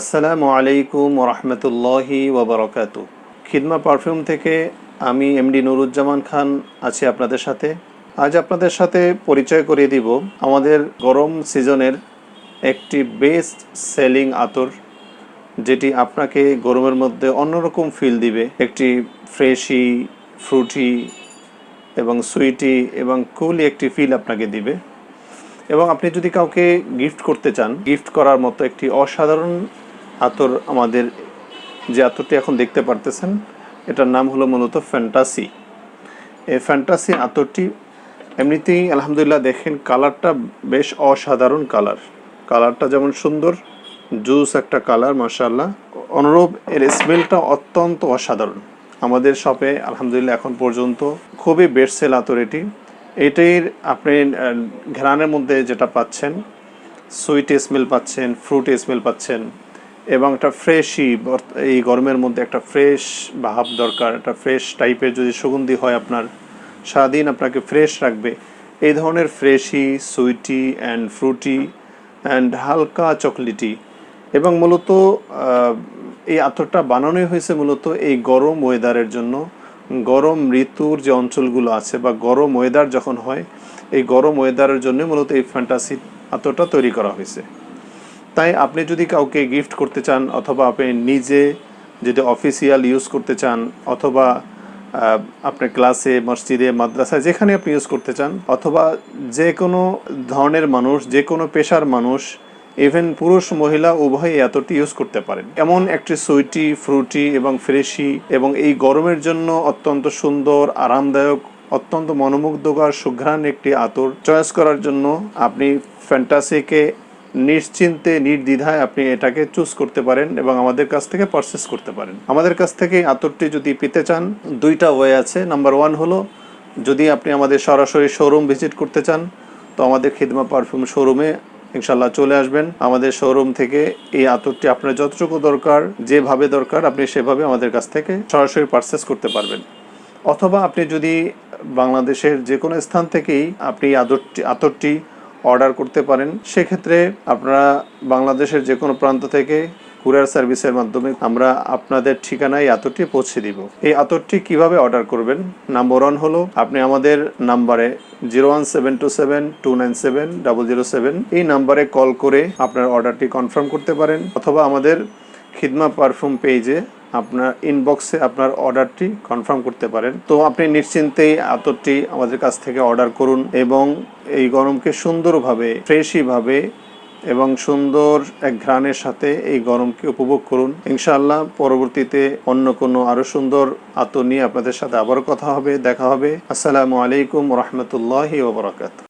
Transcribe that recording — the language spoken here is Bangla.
আসসালামু আলাইকুম রহমতুল্লাহি ওবরকাতু। খিদমা পারফিউম থেকে আমি এমডি নুরুজ্জামান খান আছি আপনাদের সাথে। আজ আপনাদের সাথে পরিচয় করিয়ে দিব আমাদের গরম সিজনের একটি বেস্ট সেলিং আতর, যেটি আপনাকে গরমের মধ্যে অন্যরকম ফিল দিবে। একটি ফ্রেশি ফ্রুটি এবং সুইটি এবং কুলি একটি ফিল আপনাকে দিবে। এবং আপনি যদি কাউকে গিফট করতে চান গিফট করার মতো একটি অসাধারণ আতর আমাদের যে আতরটি এখন দেখতে পারতেছেন এটার নাম হলো মূলত ফ্যান্টাসি। এই ফ্যান্টাসি আতরটি এমনিতেই আলহামদুলিল্লাহ দেখেন কালারটা বেশ অসাধারণ কালার। কালারটা যেমন সুন্দর জুস একটা কালার মার্শাল্লাহ অনুরূপ এর স্মেলটা অত্যন্ত অসাধারণ। আমাদের শপে আলহামদুলিল্লাহ এখন পর্যন্ত খুবই বেস্ট সেল আতর এটি। এটির আপনি আহ, ঘ্রাণের মধ্যে যেটা পাচ্ছেন সুইট স্মেল পাচ্ছেন ফ্রুট স্মেল পাচ্ছেন এবং একটা ফ্রেশই এই গরমের মধ্যে একটা ফ্রেশ ভাব দরকার, একটা ফ্রেশ টাইপের যদি সুগন্ধি হয় আপনার, সারাদিন আপনাকে ফ্রেশ রাখবে। এই ধরনের freshy, sweety and fruity and হালকা চকলেটি। এবং মূলত এই আতরটা বানানোই হয়েছে মূলত এই গরম ওয়েদারের জন্য। গরম ঋতুর যে অঞ্চলগুলো আছে বা গরম ওয়েদার যখন হয়, এই গরম ওয়েদারের জন্য মূলত এই ফ্যান্টাসি আতরটা তৈরি করা হয়েছে। তাই আপনি যদি কাউকে গিফট করতে চান অথবা আপনি নিজে যদি অফিসিয়াল ইউজ করতে চান অথবা আপনার ক্লাসে মসজিদে, মাদ্রাসায় যেখানে আপনি ইউজ করতে চান অথবা যে কোনো ধরনের মানুষ, যে কোনো পেশার মানুষ ইভেন পুরুষ, মহিলা উভয়ই এতটি ইউজ করতে পারেন। এমন একটি সুইটি ফ্রুটি এবং ফ্রেশি এবং এই গরমের জন্য অত্যন্ত সুন্দর, আরামদায়ক, অত্যন্ত মনোমুগ্ধকর, সুঘ্রাণ একটি আতর চয়েস করার জন্য আপনি ফ্যান্টাসিকে নিশ্চিন্তে, নির্দ্বিধায় আপনি এটাকে চুজ করতে পারেন এবং আমাদের কাছ থেকে পারচেস করতে পারেন। আমাদের কাছ থেকে আতরটি যদি পেতে চান, দুইটা ওয়ে আছে। নাম্বার ওয়ান হলো, যদি আপনি আমাদের সরাসরি শোরুম ভিজিট করতে চান, তো আমাদের খিদমা পারফিউম শোরুমে ইনশাল্লাহ চলে আসবেন। আমাদের শোরুম থেকে এই আতরটি আপনার যতটুকু দরকার, যেভাবে দরকার আপনি সেভাবে আমাদের কাছ থেকে সরাসরি পারচেস করতে পারবেন। অথবা আপনি যদি বাংলাদেশের যে কোনো স্থান থেকেই আপনি আদরটি আতরটি অর্ডার করতে পারেন, সেক্ষেত্রে আপনারা বাংলাদেশের যে কোনো প্রান্ত থেকে কুরিয়ার সার্ভিসের মাধ্যমে আমরা আপনাদের ঠিকানায় আতরটি পৌঁছে দিব। এই আতরটি কীভাবে অর্ডার করবেন? নাম্বার ওয়ান হলো, আপনি আমাদের নাম্বারে zero one seven two seven, two nine seven, double zero seven এই নাম্বারে কল করে আপনার অর্ডারটি কনফার্ম করতে পারেন, অথবা আমাদের খিদমা পারফিউম পেজে আপনার ইনবক্সে আপনার অর্ডারটি কনফার্ম করতে পারেন। তো আপনি নিশ্চিন্তেই আতরটি আমাদের কাছ থেকে অর্ডার করুন এবং এই গরমকে সুন্দরভাবে ফ্রেশিভাবে এবং সুন্দর এক ঘ্রাণের সাথে এই গরমকে উপভোগ করুন। ইনশাআল্লাহ পরবর্তীতে অন্য কোনো আরও সুন্দর আতর নিয়ে আপনাদের সাথে আবার কথা হবে, দেখা হবে। আসসালামু আলাইকুম রহমতুল্লাহি ওবরাকাত